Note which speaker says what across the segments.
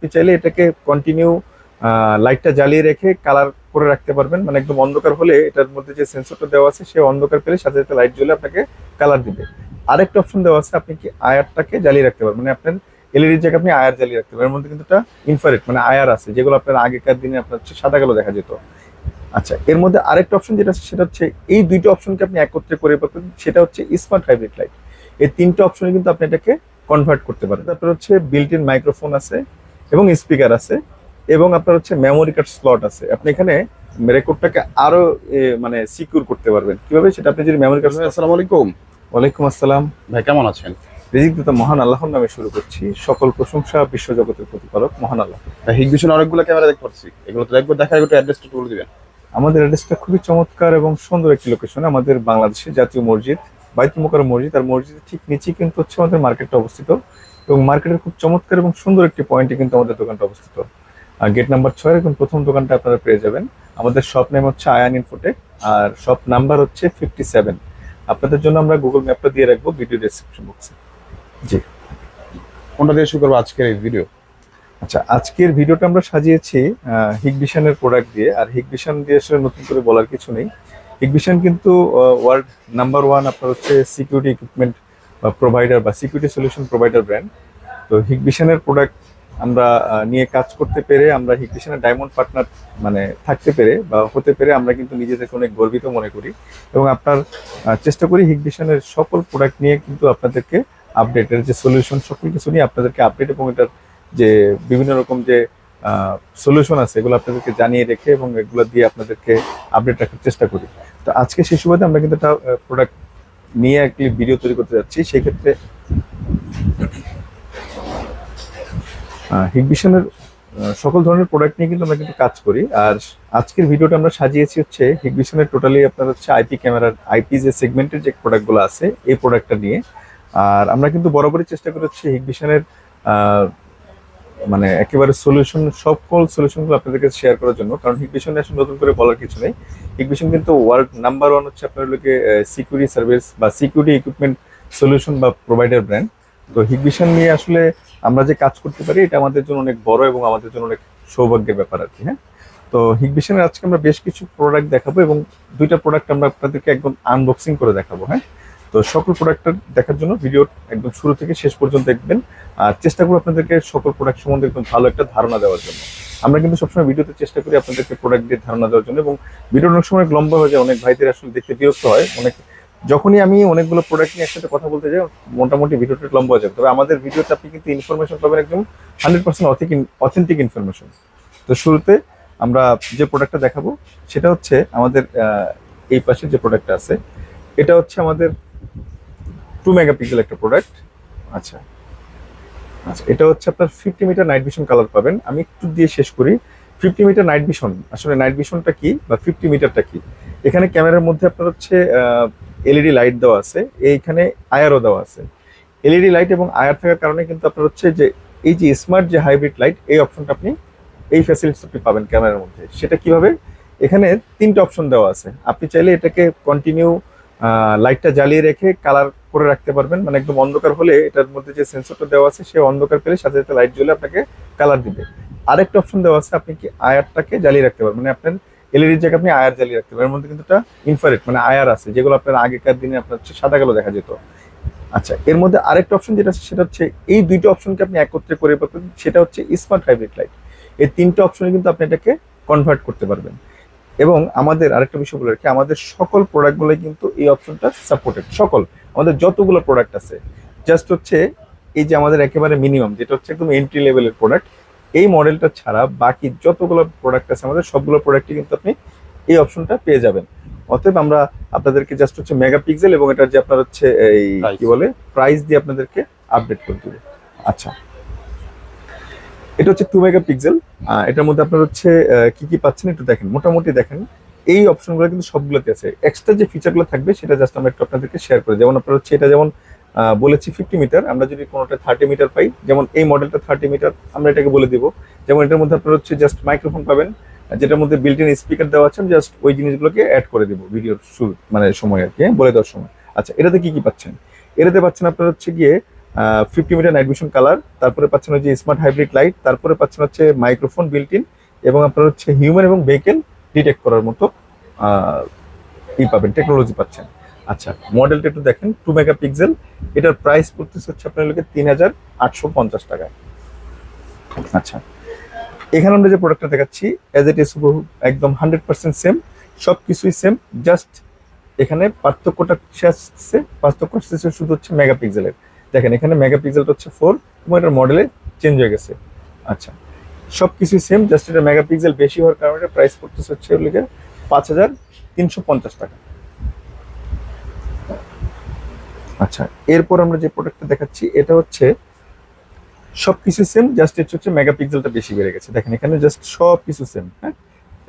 Speaker 1: আপনি চাইলে এটাকে কন্টিনিউ লাইটটা জ্বালিয়ে রেখে কালার করে রাখতে পারবেন। মানে একদম অন্ধকার হলে এটার মধ্যে যে সেন্সরটা দেওয়া আছে, সে অন্ধকার পেলে সাথে সাথে লাইট জ্বলে আপনাকে কালার দিবে। আরেকটা অপশন দেওয়া আছে, আপনি কি আয়ারটাকে জ্বালিয়ে রাখতে পারবেন। মানে আপনার এলইডি জায়গায় আপনি আয়ার জ্বালিয়ে রাখতে পারবেন। এর মধ্যে কিন্তু একটা ইনফারেট মানে আয়ার আছে, যেগুলো আপনার আগেকার দিনে আপনার হচ্ছে সাদা কালো দেখা যেত। আচ্ছা এর মধ্যে আরেকটা অপশন যেটা আছে, সেটা হচ্ছে এই দুইটা অপশনকে আপনি একত্রে করে পাবেন। সেটা হচ্ছে স্মার্ট হাইব্রিড লাইট এই তিনটা অপশনে কিন্তু আপনি এটাকে কনভার্ট করতে পারেন। তারপর হচ্ছে বিল্ট ইন মাইক্রোফোন আছে। এবং স্পিকার আছে এবং আপনার হচ্ছে মেমোরি কার্ড স্লট আছে। আপনি এখানে রেকর্ডটাকে আরও মানে সিকিউর করতে পারবেন। কীভাবে? সেটা আপনি যদি মেমোরি কার্ড
Speaker 2: আসসালামু আলাইকুম।
Speaker 1: ওয়ালাইকুম আসসালাম।
Speaker 2: ভাই কেমন আছেন?
Speaker 1: রিজিক দাতা মহান আল্লাহর নামে শুরু করছি। সকল প্রশংসা বিশ্বজগতের প্রতিপালক মহান আল্লাহ।
Speaker 2: ভাই হিগবিশন অনেকগুলো ক্যামেরা দেখতে পাচ্ছি। এগুলো তো একবার দেখা একটু অ্যাড্রেসটা বলে দিবেন।
Speaker 1: আমাদের অ্যাড্রেসটা খুবই চমৎকার এবং সুন্দর একটি লোকেশন আমাদের বাংলাদেশের জাতীয় মসজিদ বাইতুল মোকাররম মসজিদ। আর মসজিদের ঠিক নিচেই কিন্তু হচ্ছে আমাদের মার্কেটটা অবস্থিত। এবং মার্কেটের খুব চমৎকার এবং সুন্দর একটি পয়েন্টে কিন্তু আমাদের দোকানটা অবস্থিত। আর গেট নাম্বার ছয় একদম প্রথম দোকানটা আপনারা পেয়ে যাবেন। আমাদের শপ নেম হচ্ছে আয়ান ইনফোটেক আর শপ নাম্বার হচ্ছে ফিফটি সেভেন আপনাদের জন্য আমরা গুগল ম্যাপটা দিয়ে রাখব ভিডিও ডেসক্রিপশন বক্সে জি।
Speaker 2: কোনটা দিয়ে শুরু করব আজকের এই ভিডিও
Speaker 1: আচ্ছা আজকের ভিডিওটা আমরা সাজিয়েছি হিগভিশনের প্রোডাক্ট দিয়ে। আর হিগভিশন দিয়ে আসলে নতুন করে বলার কিছু নেই। হিগভিশন কিন্তু ওয়ার্ল্ড নাম্বার ওয়ান আপনার হচ্ছে সিকিউরিটি ইকুইপমেন্ট প্রোভাইডার বা সিকিউরিটি সলিউশন প্রোভাইডার ব্র্যান্ড তো হিগভিশনের প্রোডাক্ট আমরা নিয়ে কাজ করতে পেরে, আমরা হিগভিশনের ডায়মন্ড পার্টনার মানে থাকতে পেরে বা হতে পেরে আমরা কিন্তু নিজেদেরকে অনেক গর্বিত মনে করি। এবং আপনার চেষ্টা করি হিগভিশনের সকল প্রোডাক্ট নিয়ে কিন্তু আপনাদেরকে আপডেটের যে সলিউশন সকল কিছু নিয়ে আপনাদেরকে আপডেট এবং এটার যে বিভিন্ন রকম যে সলিউশন আছে, এগুলো আপনাদেরকে জানিয়ে রেখে এবং এগুলো দিয়ে আপনাদেরকে আপডেট রাখার চেষ্টা করি। তো আজকে সেই সুবাদে আমরা কিন্তু একটা প্রোডাক্ট নিয়ে একটি ভিডিও তৈরি করতে যাচ্ছি সেই ক্ষেত্রে হিগভিশনের সকল ধরনের প্রোডাক্ট নিয়ে কিন্তু আমরা কিন্তু কাজ করি। আর আজকের ভিডিওটা আমরা সাজিয়েছি হচ্ছে হিগভিশনের টোটালি আপনার হচ্ছে আইপি ক্যামেরার আইপি যে সেগমেন্টের যে প্রোডাক্টগুলো আছে, এই প্রোডাক্টটা নিয়ে। আর আমরা কিন্তু বরাবরই চেষ্টা করি হচ্ছে হিগভিশনের মানে একেবারে সলিউশন সব সকল সলিউশনগুলো আপনাদেরকে শেয়ার করার জন্য, কারণ হিগভিশন আসলে নতুন করে বলার কিছু নেই। হিগভিশন কিন্তু ওয়ার্ল্ড নাম্বার ওয়ান হচ্ছে আপনার লোকে সিকিউরিটি সার্ভিস বা সিকিউরিটি ইকুইপমেন্ট সলিউশন বা প্রোভাইডার ব্র্যান্ড তো হিগভিশন নিয়ে আসলে আমরা যে কাজ করতে পারি, এটা আমাদের জন্য অনেক বড় এবং আমাদের জন্য অনেক সৌভাগ্যের ব্যাপার আর কি হ্যাঁ? তো হিগভিশনের আজকে আমরা বেশ কিছু প্রোডাক্ট দেখাবো এবং দুইটা প্রোডাক্ট আমরা আপনাদেরকে একদম আনবক্সিং করে দেখাবো হ্যাঁ? তো সকল প্রোডাক্টটা দেখার জন্য ভিডিও একদম শুরু থেকে শেষ পর্যন্ত দেখবেন। আর চেষ্টা করব আপনাদেরকে সকল প্রোডাক্ট সম্বন্ধে একদম ভালো একটা ধারণা দেওয়ার জন্য। আমরা কিন্তু সবসময় ভিডিওতে চেষ্টা করি আপনাদেরকে প্রোডাক্ট দিয়ে ধারণা দেওয়ার জন্য এবং ভিডিও অনেক সময় লম্বা হয়ে যায়, অনেক ভাইদের আসলে দেখতে বিরক্ত হয়। অনেক যখনই আমি অনেকগুলো প্রোডাক্ট নিয়ে একসাথে কথা বলতে যাই, মোটামুটি ভিডিওটা লম্বা হয়ে যাবে তবে আমাদের ভিডিওতে আপনি কিন্তু ইনফরমেশন পাবেন একদম হান্ড্রেড পার্সেন্ট অথেন্টিক ইনফরমেশন তো শুরুতে আমরা যে প্রোডাক্টটা দেখাবো, সেটা হচ্ছে আমাদের এই পাশে যে প্রোডাক্টটা আছে, এটা হচ্ছে আমাদের টু মেগাপিক্সেল একটা প্রোডাক্ট আচ্ছা। আচ্ছা এটা হচ্ছে আপনার fifty metre night vision colour পাবেন। আমি একটু দিয়ে শেষ করি। ফিফটি মিটার নাইট ভিশন আসলে নাইট ভিশনটা কি বা ফিফটি মিটারটা কি? এখানে ক্যামেরার মধ্যে আপনার হচ্ছে এলইডি লাইট দেওয়া আছে। এইখানে আয়ারও দেওয়া আছে। এলইডি লাইট এবং আয়ার থাকার কারণে কিন্তু আপনার হচ্ছে যে, এই যে স্মার্ট যে হাইব্রিড লাইট এই অপশনটা আপনি, এই ফ্যাসিলিটিস আপনি পাবেন ক্যামেরার মধ্যে। সেটা কীভাবে? এখানে তিনটা অপশন দেওয়া আছে। আপনি চাইলে এটাকে কন্টিনিউ লাইটটা জ্বালিয়ে রেখে কালার করে রাখতে পারবেন। মানে একদম অন্ধকার হলে এটার মধ্যে যে সেন্সরটা দেওয়া আছে, সে অন্ধকার পেলে সাথে সাথে লাইট জ্বলে আপনাকে কালার দিবে। আরেকটা অপশন দেওয়া আছে, আপনি কি আয়ারটাকে জ্বালিয়ে রাখতে পারবেন। মানে আপনার এলইডি জায়গায় আপনি আয়ার জ্বালিয়ে রাখতে পারবেন। এর মধ্যে কিন্তু একটা ইনফারেট মানে আয়ার আছে, যেগুলো আপনার আগেকার দিনে আপনার সাদা কালো দেখা যেত। আচ্ছা এর মধ্যে আরেকটা অপশন যেটা আছে, সেটা হচ্ছে এই দুইটা অপশনকে আপনি একত্রে করে পাবেন সেটা হচ্ছে স্মার্ট হাইব্রিড লাইট এই তিনটা অপশনে কিন্তু আপনি এটাকে কনভার্ট করতে পারবেন। এবং আমাদের আরেকটা বিষয় বলে রাখি আমাদের সকল প্রোডাক্টগুলো কিন্তু এই অপশনটা সাপোর্টেড সকল আমাদের যতগুলো প্রোডাক্ট আছে জাস্ট হচ্ছে এই যে আমাদের একেবারে মিনিমাম যেটা হচ্ছে একদম এন্ট্রি লেভেলের প্রোডাক্ট এই মডেলটা ছাড়া বাকি যতগুলো প্রোডাক্ট আছে আমাদের সবগুলো প্রোডাক্টই কিন্তু আপনি এই অপশনটা পেয়ে যাবেন। অতএব আমরা আপনাদেরকে জাস্ট হচ্ছে মেগাপিক্সেল এবং এটার যে আপনার হচ্ছে এই. কি বলে প্রাইস দিয়ে আপনাদেরকে আপডেট করে দেবো। আচ্ছা এটা হচ্ছে টু মেগাপিক্সেল এটার মধ্যে আপনার হচ্ছে কি কি পাচ্ছেন একটু দেখেন। মোটামুটি দেখেন এই অপশনগুলো কিন্তু সবগুলোতে আছে। এক্সট্রা যে ফিচারগুলো থাকবে সেটা জাস্ট আমরা একটু আপনাদেরকে শেয়ার করি যেমন আপনার হচ্ছে এটা যেমন বলেছি ফিফটি মিটার আমরা যদি কোনোটা থার্টি মিটার পাই যেমন এই মডেলটা থার্টি মিটার আমরা এটাকে বলে দিব। যেমন এটার মধ্যে আপনার হচ্ছে জাস্ট মাইক্রোফোন পাবেন যেটার মধ্যে বিল্ট ইন স্পিকার দেওয়া আছে আমি জাস্ট ওই জিনিসগুলোকে অ্যাড করে দিব ভিডিওর শুরু মানে সময় আর কি হ্যাঁ, বলে দেওয়ার সময়। আচ্ছা এটাতে কি কি পাচ্ছেন? এটাতে পাচ্ছেন আপনার হচ্ছে গিয়ে fifty metre night vision colour তারপরে পাচ্ছেন হচ্ছে স্মার্ট হাইব্রিড লাইট তারপরে পাচ্ছেন হচ্ছে মাইক্রোফোন বিল্ট ইন এবং আপনার হচ্ছে হিউম্যান এবং ভেহিকেল ডিটেক্ট করার মতো ই পাবেন টেকনোলজি পাচ্ছেন। আচ্ছা মডেলটা একটু দেখেন টু মেগা পিক্সেল এটার প্রাইস পড়তেছে হচ্ছে আপনার লোকে তিন হাজার আটশো পঞ্চাশ টাকায়। আচ্ছা এখানে আমরা যে প্রোডাক্টটা দেখাচ্ছি অ্যাজ ইট ইস একদম হান্ড্রেড পার্সেন্ট সেম সব কিছুই সেম জাস্ট এখানে পার্থক্যটা আসছে, পার্থক্য আসছে শুধু হচ্ছে মেগা পিক্সেলের দেখেন এখানে মেগা পিক্সেলটা হচ্ছে ফোর এবং এটার মডেলে চেঞ্জ হয়ে গেছে। আচ্ছা সব কিছুই সেম জাস্ট এটা মেগা পিক্সেল বেশি হওয়ার কারণে এটা প্রাইস পড়তেছে হচ্ছে ওগুলোকে পাঁচ হাজার তিনশো পঞ্চাশ টাকা। আচ্ছা এরপর আমরা যে প্রোডাক্টটা দেখাচ্ছি এটা হচ্ছে সব কিছু সেম জাস্ট এটা হচ্ছে মেগা পিক্সেলটা বেশি বেড়ে গেছে। দেখেন এখানে জাস্ট সব কিছু সেম হ্যাঁ?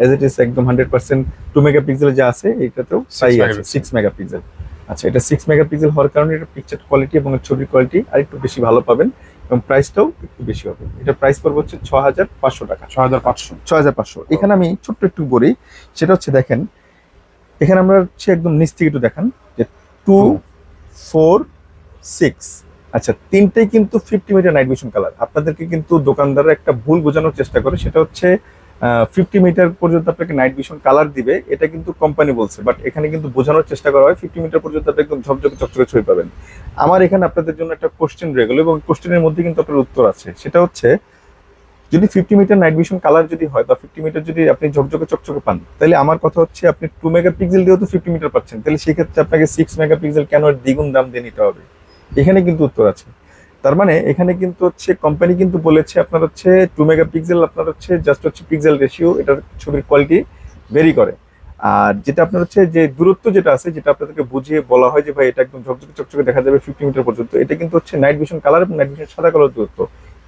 Speaker 1: এজ ইট ইস একদম hundred percent two megapixel যা আছে এটাতেও তাই আছে সিক্স মেগা পিক্সেল আচ্ছা এটা সিক্স মেগা পিক্সেল হওয়ার কারণে এটা পিকচার কোয়ালিটি এবং ছবির কোয়ালিটি আর একটু বেশি ভালো পাবেন এবং প্রাইসটাও একটু বেশি হবে এটা প্রাইস পড়বে হচ্ছে ছ হাজার পাঁচশো টাকা।
Speaker 2: ছ হাজার পাঁচশো।
Speaker 1: ছ হাজার পাঁচশো। এখানে আমি ছোট্ট একটু বলি সেটা হচ্ছে দেখেন এখানে আমরা হচ্ছে একদম নিচ থেকে একটু দেখান যে টু ফোর সিক্স আচ্ছা তিনটেই কিন্তু fifty metre night vision colour আপনাদেরকে কিন্তু দোকানদাররা একটা ভুল বোঝানোর চেষ্টা করে সেটা হচ্ছে ফিফটি মিটার পর্যন্ত আপনাকে নাইট ভিশন কালার দিবে, এটা কিন্তু কোম্পানি বলছে বাট এখানে কিন্তু বোঝানোর চেষ্টা করা হয় ফিফটি মিটার পর্যন্ত আপনি একদম ঝকঝকে চকচকে ছবি পাবেন। আমার এখানে আপনাদের জন্য একটা কোশ্চেন রয়ে গেল এবং কোশ্চেনের মধ্যে কিন্তু আপনার উত্তর আছে। সেটা হচ্ছে, যদি fifty metre night vision colour যদি হয়, বা ফিফটি মিটার যদি আপনি ঝকঝকে চকচকে পান, তাহলে আমার কথা হচ্ছে আপনি টু মেগা পিক্সেল দিয়েও তো ফিফটি মিটার পাচ্ছেন, তাহলে সেক্ষেত্রে আপনাকে সিক্স মেগা পিক্সেল কেন দ্বিগুণ দাম দিয়ে নিতে হবে? এখানে কিন্তু উত্তর আছে। তার মানে এখানে কিন্তু হচ্ছে কোম্পানি কিন্তু বলেছে আপনার হচ্ছে টু মেগা পিক্সেল আপনার হচ্ছে জাস্ট হচ্ছে পিক্সেল রেশিও এটার ছবির কোয়ালিটি ভেরি করে। আর যেটা আপনার হচ্ছে যে দূরত্ব যেটা আছে, যেটা আপনাদেরকে বুঝিয়ে বলা হয় যে ভাই এটা একদম ঝকঝকে চকচকে দেখা যাবে ফিফটি মিটার পর্যন্ত, এটা কিন্তু হচ্ছে নাইট ভিশন কালার এবং নাইট ভিশন সাদা কালার দূরত্ব।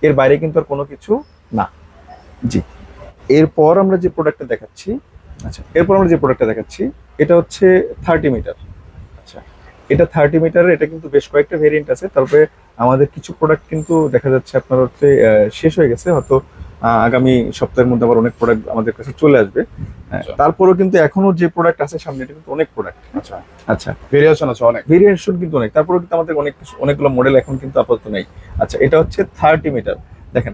Speaker 1: এর বাইরে কিন্তু আর কোনো কিছু না। জি। এরপর আমরা যে প্রোডাক্টটা দেখাচ্ছি আচ্ছা এরপর আমরা যে প্রোডাক্টটা দেখাচ্ছি, এটা হচ্ছে থার্টি মিটার এটা থার্টি মিটার এটা কিন্তু বেশ কয়েকটা ভেরিয়েন্ট আছে। তারপরে আমাদের কিছু প্রোডাক্ট কিন্তু দেখা যাচ্ছে আপনার হচ্ছে শেষ হয়ে গেছে। হয়তো আগামী সপ্তাহের মধ্যে আবার অনেক প্রোডাক্ট আমাদের কাছে চলে আসবে।
Speaker 2: আচ্ছা।
Speaker 1: তারপরেও কিন্তু এখনও যে প্রোডাক্ট আছে সামনে এটা কিন্তু অনেক প্রোডাক্ট
Speaker 2: আচ্ছা।
Speaker 1: আচ্ছা।
Speaker 2: ভেরিয়েশন আছে অনেক।
Speaker 1: ভেরিয়েশন কিন্তু অনেক। তারপরে কিন্তু আমাদের অনেক অনেকগুলো মডেল এখন কিন্তু আপাতত নেই। আচ্ছা এটা হচ্ছে থার্টি মিটার দেখেন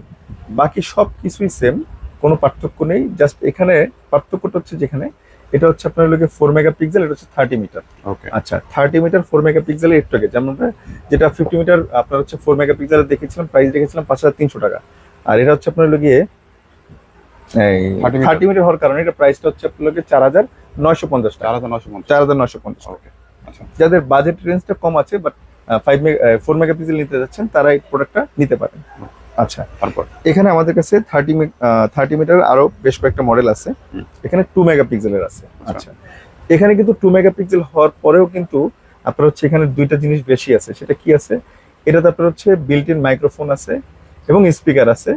Speaker 1: বাকি সব কিছুই সেম কোনো পার্থক্য নেই। জাস্ট এখানে পার্থক্যটা হচ্ছে যেখানে এটা হচ্ছে আপনার লোকে ফোর মেগা পিক্সেল এটা হচ্ছে থার্টি মিটার
Speaker 2: ওকে
Speaker 1: আচ্ছা থার্টি মিটার ফোর মেগা পিক্সেলের একটু আগে যেমন আমরা যেটা ফিফটি মিটার আপনার হচ্ছে ফোর মেগা পিক্সেলের দেখেছিলাম প্রাইস দেখেছিলাম পাঁচ হাজার তিনশো টাকা। আর এটা হচ্ছে আপনার
Speaker 2: 30
Speaker 1: থার্টি মিটার হওয়ার কারণে এটা প্রাইসটা হচ্ছে আপনার লোকে চার হাজার নয়শো পঞ্চাশ টাকা।
Speaker 2: চার হাজার নশো পঞ্চাশ।
Speaker 1: চার হাজার নয়শো পঞ্চাশ।
Speaker 2: আচ্ছা
Speaker 1: যাদের বাজেট রেঞ্জটা কম আছে but five mega four megapixel নিতে যাচ্ছেন তারা এই প্রোডাক্টটা নিতে পারেন। আচ্ছা।
Speaker 2: তারপর?
Speaker 1: এখানে আমাদের কাছে থার্টি থার্টি মিটার আরও বেশ কয়েকটা মডেল আছে। এখানে টু মেগা পিক্সেলের আছে।
Speaker 2: আচ্ছা।
Speaker 1: আচ্ছা। এখানে কিন্তু টু মেগা পিক্সেল হওয়ার পরেও কিন্তু আপনার হচ্ছে এখানে দুইটা জিনিস বেশি আছে। সেটা কি আছে? এটাতে আপনার হচ্ছে বিল্ট ইন মাইক্রোফোন আছে এবং স্পিকার আছে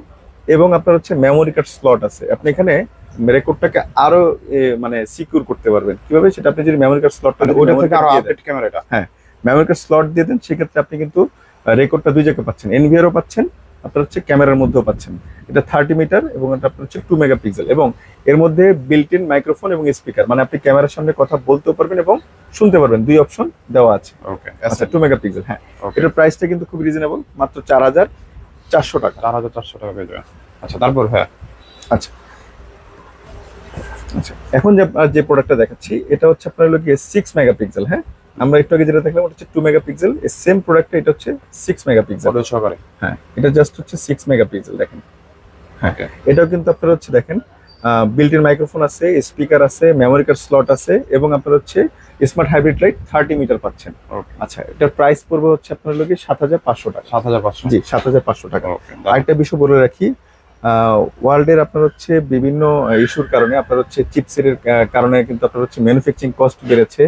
Speaker 1: এবং আপনার হচ্ছে মেমোরি কার্ড স্লট আছে। আপনি এখানে রেকর্ডটাকে আরও মানে সিকিউর করতে পারবেন। কীভাবে? সেটা আপনি যদি মেমোরি কার্ড স্লটটা
Speaker 2: ওইটা থেকে আরও আপডেট ক্যামেরাটা
Speaker 1: মেমোরি কার্ড স্লট দিয়ে দেন সেক্ষেত্রে আপনি কিন্তু রেকর্ডটা দুই জায়গায় পাচ্ছেন। এনভিআরও পাচ্ছেন আপনার হচ্ছে ক্যামেরার মধ্যেও পাচ্ছেন। এটা থার্টি মিটার এবং এটা আপনার হচ্ছে টু মেগা পিক্সেল এবং এর মধ্যে বিল্ট ইন মাইক্রোফোন এবং স্পিকার মানে আপনি ক্যামেরার সামনে কথা বলতেও পারবেন এবং শুনতে পারবেন। দুই অপশন দেওয়া আছে।
Speaker 2: ওকে
Speaker 1: আচ্ছা টু মেগা পিক্সেল হ্যাঁ। এটার প্রাইসটা কিন্তু খুব রিজনেবল মাত্র চার হাজার চারশো টাকা।
Speaker 2: চার হাজার চারশো টাকা পেয়ে যাবেন আচ্ছা তারপর হ্যাঁ।
Speaker 1: আচ্ছা। আচ্ছা এখন যে যে প্রোডাক্টটা দেখাচ্ছি এটা হচ্ছে আপনার হলো গিয়ে সিক্স মেগা পিক্সেল হ্যাঁ? আমরা একটু আগে যেটা দেখলাম ওটা হচ্ছে টু মেগা পিক্সেল সেম প্রোডাক্টটা এটা হচ্ছে সিক্স মেগা পিক্সেল
Speaker 2: অডিও সহকারে।
Speaker 1: হ্যাঁ এটা জাস্ট হচ্ছে সিক্স মেগা পিক্সেল দেখেন। হ্যাঁ এটাও কিন্তু আপনার হচ্ছে দেখেন বিল্ট ইন মাইক্রোফোন আছে স্পিকার আছে মেমোরি কার্ড স্লট আছে এবং আপনার হচ্ছে smart hybrid light thirty metre পাচ্ছেন। আচ্ছা এটার প্রাইস পড়বে হচ্ছে আপনার লোকে সাত হাজার পাঁচশো টাকা।
Speaker 2: সাত হাজার পাঁচশো।
Speaker 1: জি সাত হাজার পাঁচশো টাকা। আরেকটা বিষয় বলে রাখি ওয়ার্ল্ডের আপনার হচ্ছে বিভিন্ন ইস্যুর কারণে আপনার হচ্ছে চিপসের কারণে কিন্তু আপনার হচ্ছে ম্যানুফ্যাকচারিং কস্ট বেড়েছে।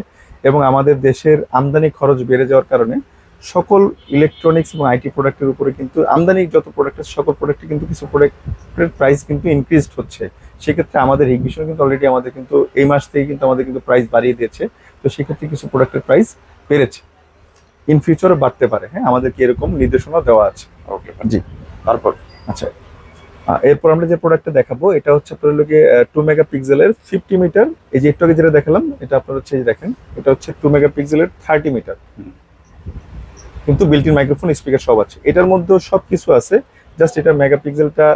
Speaker 1: এবং আমাদের দেশের আমদানি খরচ বেড়ে যাওয়ার কারণে সকল ইলেকট্রনিক্স এবং আইটি প্রোডাক্টের উপরে কিন্তু আমদানি যত প্রোডাক্ট আছে সকল প্রোডাক্টে কিন্তু কিছু প্রোডাক্টের প্রাইস কিন্তু ইনক্রিজড হচ্ছে। সেক্ষেত্রে আমাদের হিগভিশন কিন্তু অলরেডি আমাদের কিন্তু এই মাস থেকে কিন্তু আমাদের কিন্তু প্রাইস বাড়িয়ে দিয়েছে। তো সেক্ষেত্রে কিছু প্রোডাক্টের প্রাইস বেড়েছে। ইন ফিউচারও বাড়তে পারে। হ্যাঁ আমাদেরকে এরকম নির্দেশনা দেওয়া আছে।
Speaker 2: ওকে
Speaker 1: জি।
Speaker 2: তারপর?
Speaker 1: আচ্ছা। এরপর আমরা যে প্রোডাক্টটা দেখাবো এটা হচ্ছে আপনার লোকে টু মেগা পিক্সেলের ফিফটি মিটার এই যে একটু আগে যেটা দেখালাম এটা আপনার হচ্ছে দেখেন এটা হচ্ছে টু মেগা পিক্সেলের থার্টি মিটার কিন্তু বিল্ট ইন মাইক্রোফোন স্পিকার সব আছে। এটার মধ্যেও সব কিছু আছে। জাস্ট এটা মেগা মেগাপিক্সেলটা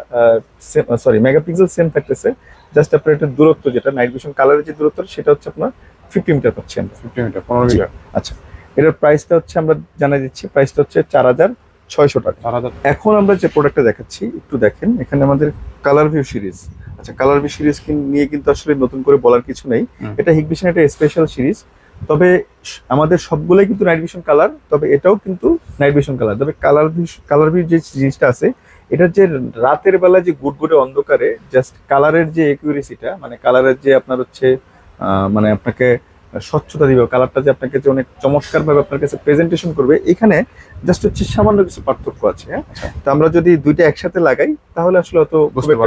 Speaker 1: সরি মেগাপিক্সেল সেম থাকতেছে জাস্ট আপনার এটার দূরত্ব যেটা নাইট ভিশন কালারের যে দূরত্ব সেটা হচ্ছে আপনার ফিফটি মিটার পাচ্ছেন
Speaker 2: ফিফটি মিটার পনেরো মিটার
Speaker 1: আচ্ছা। এটার প্রাইসটা হচ্ছে আমরা জানাই দিচ্ছি প্রাইসটা হচ্ছে চার হাজার ছয়শো টাকা। এখন আমরা যে প্রোডাক্টটা দেখাচ্ছি একটু দেখেন এখানে আমাদের কালার ভিউ সিরিজ আচ্ছা কালার ভিউ সিরিজ নিয়ে কিন্তু আসলে নতুন করে বলার কিছু নেই। এটা হিগভিশন একটা স্পেশাল সিরিজ তবে আমাদের সবগুলোই কিন্তু নাইট ভিশন কালার তবে এটাও কিন্তু নাইট ভিশন কালার তবে কালার ভিউ কালার ভিউ যে জিনিসটা আছে এটার যে রাতের বেলা যে গুটগুটে অন্ধকারে জাস্ট কালারের যে একুরেসিটা মানে কালারের যে আপনার হচ্ছে মানে আপনাকে স্বচ্ছতা দিবে কালারটা যে আপনাকে যে অনেক চমৎকার ভাবে আপনার কাছে প্রেজেন্টেশন করবে এখানে জাস্ট হচ্ছে সামান্য কিছু পার্থক্য আছে হ্যাঁ? তো আমরা যদি দুইটা একসাথে লাগাই তাহলে আসলে অত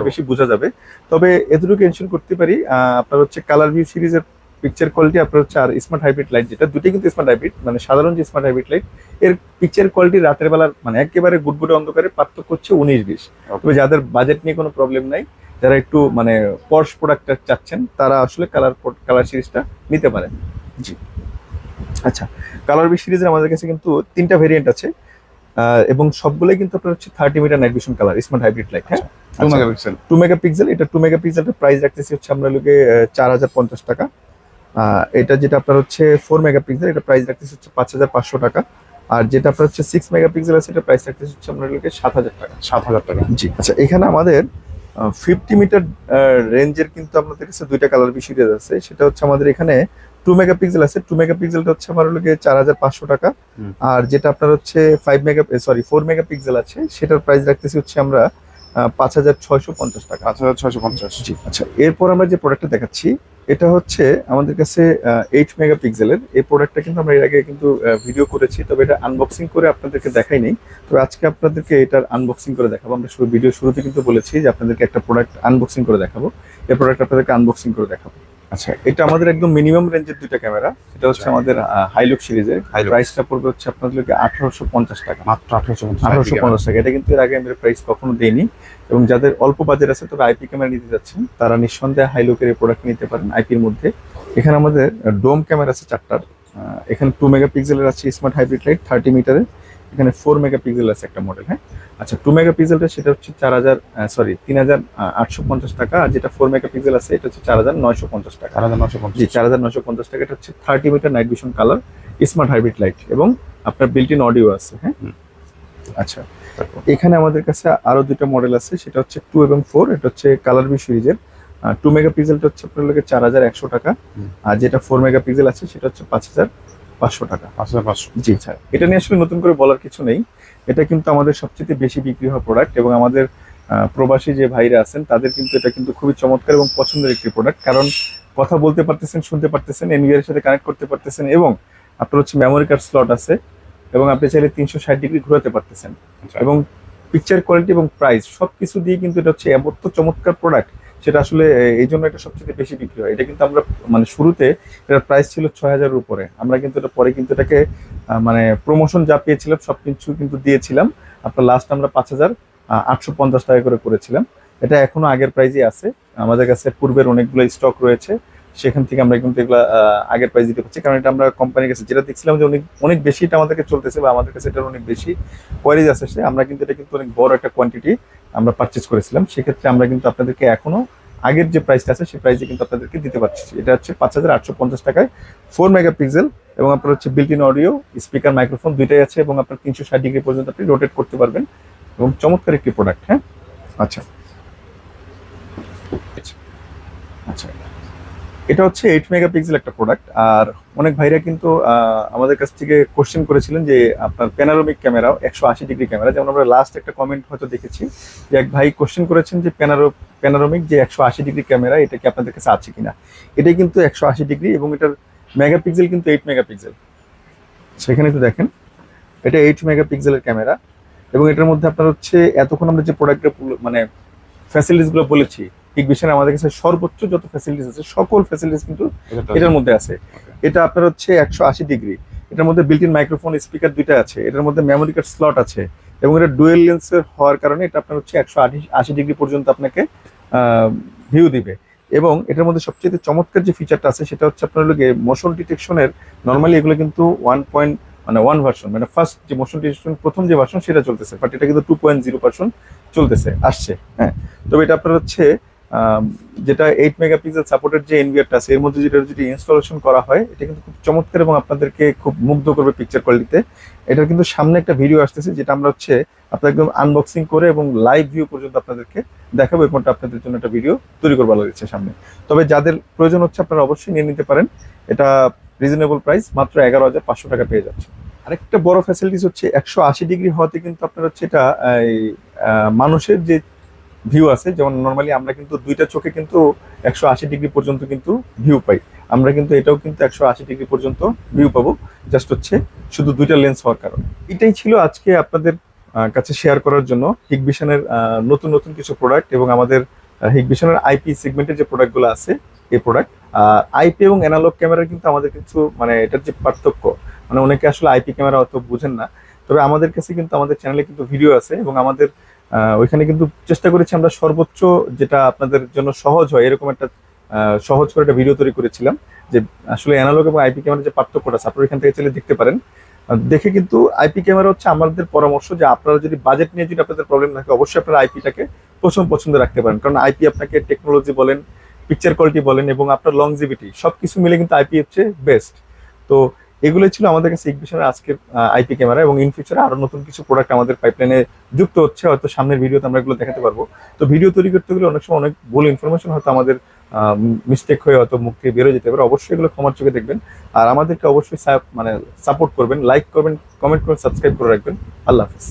Speaker 1: বেশি বোঝা যাবে। তবে এতটুকু এনশন করতে পারি আপনার হচ্ছে কালার ভিউ সিরিজের পিকচার কোয়ালিটি আপনার হচ্ছে আর স্মার্ট হাইব্রিড লাইট যেটা দুটোই কিন্তু স্মার্ট হাইব্রিড মানে সাধারণ যে স্মার্ট হাইব্রিড লাইটের পিকচার কোয়ালিটি রাতের বেলার মানে একেবারে গুটগুটে অন্ধকারে পার্থক্য হচ্ছে উনিশ বিশ। তবে যাদের বাজেট নিয়ে কোনো প্রবলেম নাই যারা একটু মানে পর্স প্রোডাক্টটা চাচ্ছেন তারা আসলে কালার কালার সিরিজটা নিতে পারেন। জি। আচ্ছা কালার বি সিরিজের আমাদের কাছে কিন্তু তিনটা ভেরিয়েন্ট আছে। এবং সবগুলোই কিন্তু আপনার হচ্ছে thirty metre night vision colour smart hybrid light হ্যাঁ?
Speaker 2: টু মেগাপিক্সেল
Speaker 1: টু মেগাপিক্সেল এটা টু মেগাপিক্সেলটা প্রাইস রাখতেছি হচ্ছে আমরা লোকে চার হাজার পঞ্চাশ টাকা। এটা যেটা আপনার হচ্ছে ফোর মেগাপিক্সেল এটা প্রাইস রাখতেছি হচ্ছে পাঁচ হাজার পাঁচশো টাকা। আর যেটা আপনার হচ্ছে সিক্স মেগাপিক্সেল আছে এটা প্রাইস রাখতেছি হচ্ছে আপনার লোকে সাত হাজার টাকা।
Speaker 2: সাত হাজার টাকা।
Speaker 1: জি আচ্ছা এখানে আমাদের ফিফটি মিটার রেঞ্জের কিন্তু আপনাদের কাছে দুইটা কালার সিরিজ আছে সেটা হচ্ছে আমাদের এখানে টু মেগা পিক্সেল আছে। টু মেগা পিক্সেলটা হচ্ছে আমার লোকে চার হাজার পাঁচশো টাকা। আর যেটা আপনার হচ্ছে five mega sorry four megapixel আছে সেটার প্রাইস রাখতেছি হচ্ছে আমরা পাঁচ হাজার ছয়শো পঞ্চাশ টাকা।
Speaker 2: পাঁচ হাজার ছয়শো পঞ্চাশ।
Speaker 1: জি আচ্ছা এরপর আমরা যে প্রোডাক্টটা দেখাচ্ছি এটা হচ্ছে আমাদের কাছে এইট মেগাপিক্সেলের এই প্রোডাক্টটা কিন্তু আমরা এর আগে কিন্তু ভিডিও করেছি, তবে এটা আনবক্সিং করে আপনাদেরকে দেখাই নেই। তবে আজকে আপনাদেরকে এটার আনবক্সিং করে দেখাবো। আমরা শুরু ভিডিও শুরুতে কিন্তু বলেছি যে আপনাদেরকে একটা প্রোডাক্ট আনবক্সিং করে দেখাবো। এই প্রোডাক্ট আপনাদেরকে আনবক্সিং করে দেখাবো। আচ্ছা এটা আমাদের একদম মিনিমাম রেঞ্জের দুইটা ক্যামেরা এটা হচ্ছে
Speaker 2: আচ্ছা।
Speaker 1: আমাদের হাইলুক সিরিজের। প্রাইসটা পড়বে হচ্ছে আপনাদেরকে আঠারোশো পঞ্চাশ টাকা।
Speaker 2: মাত্র আঠারোশো
Speaker 1: আঠারোশো পঞ্চাশ টাকা। এটা কিন্তু এর আগে আমরা প্রাইস কখনো দেইনি। এবং যাদের অল্প বাজেট আছে তবে আইপি ক্যামেরা নিতে যাচ্ছেন। তারা নিঃসন্দেহে হাই লুকের এই প্রোডাক্ট নিতে পারেন আইপির মধ্যে। এখানে আমাদের ডোম ক্যামেরা আছে চারটার। এখানে টু মেগাপিক্সেলের আছে স্মার্ট হাইব্রিড লাইট থার্টি মিটারের এখানে ফোর মেগাপিক্সেল আছে একটা মডেল হ্যাঁ? আচ্ছা টু মেগাপিক্সেলটা সেটা হচ্ছে চার হাজার সরি তিন হাজার আটশো পঞ্চাশ টাকা আর যেটা ফোর মেগাপিক্সেল আছে এটা হচ্ছে চার হাজার নয়শো পঞ্চাশ টাকা।
Speaker 2: চার হাজার
Speaker 1: জি
Speaker 2: পঞ্চাশ।
Speaker 1: চার হাজার নশো পঞ্চাশ টাকা এটা হচ্ছে thirty metre night vision colour smart hybrid light এবং আপনার বিল্ট ইন অডিও আছে হ্যাঁ? আচ্ছা এখানে আমাদের কাছে আরও দুটো মডেল আছে সেটা হচ্ছে টু এবং ফোর এটা হচ্ছে কালার বি সিরিজের টু মেগাপিক্সেলটা হচ্ছে আপনার লোকে চার হাজার একশো টাকা আর যেটা ফোর মেগাপিক্সেল আছে সেটা হচ্ছে পাঁচ হাজার পাঁচশো টাকা
Speaker 2: পাঁচ হাজার পাঁচশো।
Speaker 1: জি। স্যার এটা নিয়ে আসলে নতুন করে বলার কিছু নেই। এটা কিন্তু আমাদের সবচেয়ে বেশি বিক্রি হওয়া প্রোডাক্ট এবং আমাদের প্রবাসী যে ভাইরা আছেন তাদের কিন্তু এটা কিন্তু খুবই চমৎকার এবং পছন্দের একটি প্রোডাক্ট কারণ কথা বলতে পারতেছেন শুনতে পারতেছেন এনভিআর সাথে কানেক্ট করতে পারতেছেন এবং আপনার হচ্ছে মেমোরি কার্ড স্লট আছে এবং আপনি চাইলে তিনশো ষাট ডিগ্রি ঘোরাতে পারতেছেন।
Speaker 2: আচ্ছা।
Speaker 1: এবং পিকচার কোয়ালিটি এবং প্রাইস সবকিছু দিয়ে কিন্তু এটা হচ্ছে এমন তো চমৎকার প্রোডাক্ট সেটা আসলে এই জন্য এটা সবচেয়ে বেশি বিক্রি হয়। এটা কিন্তু আমরা মানে শুরুতে এটার প্রাইস ছিল ছয় হাজারের উপরে। আমরা কিন্তু এটা, পরে কিন্তু এটাকে মানে প্রমোশন যা পেয়েছিলাম, সব কিছু কিন্তু দিয়েছিলাম। আপনার লাস্ট আমরা পাঁচ হাজার আটশো পঞ্চাশ টাকা করে করেছিলাম। এটা এখনও আগের প্রাইজই আছে। আমাদের কাছে পূর্বের অনেকগুলো স্টক রয়েছে। সেখান থেকে আমরা কিন্তু এগুলো আগের প্রাইস দিতে পারছি। কারণ এটা আমরা কোম্পানির কাছে যেটা দেখছিলাম যে অনেক অনেক বেশি এটা আমাদেরকে চলতেছে বা আমাদের কাছে এটার অনেক বেশি কোয়ারিজ আসছে আমরা কিন্তু এটা কিন্তু অনেক বড় একটা কোয়ান্টিটি আমরা পারচেজ করেছিলাম। সেক্ষেত্রে আমরা কিন্তু আপনাদেরকে এখনও আগের যে প্রাইসটা আছে, সেই প্রাইসে কিন্তু আপনাদেরকে দিতে পারছি এটা হচ্ছে পাঁচ হাজার আটশো পঞ্চাশ টাকায় ফোর মেগাপিক্সেল এবং আপনার হচ্ছে built in audio speaker microphone দুইটাই আছে এবং আপনার তিনশো ষাট ডিগ্রি পর্যন্ত আপনি রোটেট করতে পারবেন এবং চমৎকার একটি প্রোডাক্ট হ্যাঁ? আচ্ছা। আচ্ছা। এটা হচ্ছে এইট মেগাপিক্সেল একটা প্রোডাক্ট আর অনেক ভাইরা কিন্তু আমাদের কাছ থেকে কোশ্চেন করেছিলেন যে আপনার প্যানারোমিক ক্যামেরা একশো আশি ডিগ্রি ক্যামেরা যেমন আমরা লাস্ট একটা কমেন্ট হয়তো দেখেছি, যে এক ভাই কোশ্চেন করেছেন যে প্যানারো প্যানারোমিক যে একশো আশি ডিগ্রি ক্যামেরা এটা কি আপনাদের কাছে আছে কিনা? এটাই কিন্তু একশো আশি ডিগ্রি এবং এটার মেগাপিক্সেল কিন্তু এইট মেগাপিক্সেল সেখানে একটু দেখেন, এটা এইট মেগাপিক্সেলের ক্যামেরা এবং এটার মধ্যে আপনার হচ্ছে, এতক্ষণ আমরা যে প্রোডাক্টের মানে ফ্যাসিলিটিসগুলো বলেছি ঠিক আমাদের কাছে সর্বোচ্চ যত ফ্যাসিলিটিস আছে সকল ফ্যাসিলিটিস কিন্তু এটার মধ্যে আছে। এটা আপনার হচ্ছে একশো আশি ডিগ্রি এটার মধ্যে বিল্ট ইন মাইক্রোফোন স্পিকার দুইটা আছে। এটার মধ্যে মেমোরি কার্ড স্লট আছে। এবং এটা ডুয়েল লেন্সের হওয়ার কারণে এটা আপনার হচ্ছে একশো আশি ডিগ্রি পর্যন্ত আপনাকে ভিউ দিবে। এবং এটার মধ্যে সবচেয়ে চমৎকার যে ফিচারটা আছে সেটা হচ্ছে আপনার লোকে মোশন ডিটেকশনের নর্মালি এগুলো কিন্তু ওয়ান পয়েন্ট মানে ওয়ান ভার্সন মানে ফার্স্ট যে মোশন ডিটেকশন প্রথম যে ভার্সন সেটা চলতেছে। বাট এটা কিন্তু টু পয়েন্ট জিরো ভার্সন চলতেছে আসছে। হ্যাঁ। তবে এটা আপনার হচ্ছে যেটা এইট মেগাপিক্সেল সাপোর্টের যে এনভিআরটা আছে, এর মধ্যে যেটা যদি ইনস্টলেশন করা হয়, এটা কিন্তু খুব চমৎকার এবং আপনাদেরকে খুব মুগ্ধ করবে পিকচার কোয়ালিটিতে এটার কিন্তু সামনে একটা ভিডিও আসতেছে, যেটা আমরা হচ্ছে আপনার একদম আনবক্সিং করে এবং লাইভ ভিউ পর্যন্ত আপনাদেরকে দেখাবো এরকমটা আপনাদের জন্য একটা ভিডিও তৈরি করবার লাগছে সামনে। তবে যাদের প্রয়োজন হচ্ছে, আপনারা অবশ্যই নিয়ে নিতে পারেন। এটা রিজনেবল প্রাইস মাত্র এগারো হাজার পাঁচশো টাকা পেয়ে যাচ্ছে। আরেকটা বড় ফ্যাসিলিটিস হচ্ছে, একশো আশি ডিগ্রি হওয়াতে কিন্তু আপনার হচ্ছে এটা মানুষের যে ভিউ আছে। যেমন নর্মালি আমরা কিন্তু দুইটা চোখে কিন্তু একশো আশি ডিগ্রি পর্যন্ত কিন্তু ভিউ পাই। আমরা কিন্তু এটাও কিন্তু একশো আশি ডিগ্রি পর্যন্ত ভিউ পাবো। জাস্ট হচ্ছে শুধু দুইটা লেন্স হওয়ার কারণে। এটাই ছিল আজকে আপনাদের কাছে শেয়ার করার জন্য হিগভিশনের নতুন নতুন কিছু প্রোডাক্ট এবং আমাদের হিগভিশনের আইপি সেগমেন্টের যে প্রোডাক্টগুলো আছে, এই প্রোডাক্ট আইপি এবং অ্যানালগ ক্যামেরার কিন্তু আমাদের কিছু মানে এটার যে পার্থক্য মানে অনেকে আসলে আইপি ক্যামেরা অত বুঝেন না। তবে আমাদের কাছে কিন্তু আমাদের চ্যানেলে কিন্তু ভিডিও আছে এবং আমাদের ওইখানে কিন্তু চেষ্টা করেছি আমরা সর্বোচ্চ যেটা আপনাদের জন্য সহজ হয়, এরকম একটা সহজ করে একটা ভিডিও তৈরি করেছিলাম যে আসলে অ্যানালগ এবং আইপি ক্যামেরার যে পার্থক্যটা আছে, আপনারা এখান থেকে চলে দেখতে পারেন। দেখে কিন্তু আইপি ক্যামেরা হচ্ছে আমাদের পরামর্শ যে আপনারা যদি বাজেট নিয়ে যদি আপনাদের প্রবলেম থাকে, অবশ্যই আপনারা আইপিটাকে প্রথম পছন্দ রাখতে পারেন। কারণ আইপি আপনাকে টেকনোলজি বলেন পিকচার কোয়ালিটি বলেন এবং আপনার লংজিভিটি সব কিছু মিলে কিন্তু আইপি হচ্ছে বেস্ট তো এগুলো ছিল আমাদের কাছে এক্সিবিশনের আজকের আইপি ক্যামেরা এবং ইন ফিউচারে আরও নতুন কিছু প্রোডাক্ট আমাদের পাইপলাইনে যুক্ত হচ্ছে, হয়তো সামনের ভিডিওতে আমরা এগুলো দেখাতে পারব। তো ভিডিও তৈরি করতে গেলে অনেক সময় অনেক ভুল ইনফরমেশন হয়তো আমাদের মিস্টেক হয়ে হয়তো মুখ থেকে বেরোয় যেতে পারে। অবশ্যই এগুলো ক্ষমার চোখে দেখবেন। আর আমাদেরকে অবশ্যই মানে সাপোর্ট করবেন লাইক করবেন কমেন্ট করবেন সাবস্ক্রাইব করে রাখবেন। আল্লাহ হাফিজ।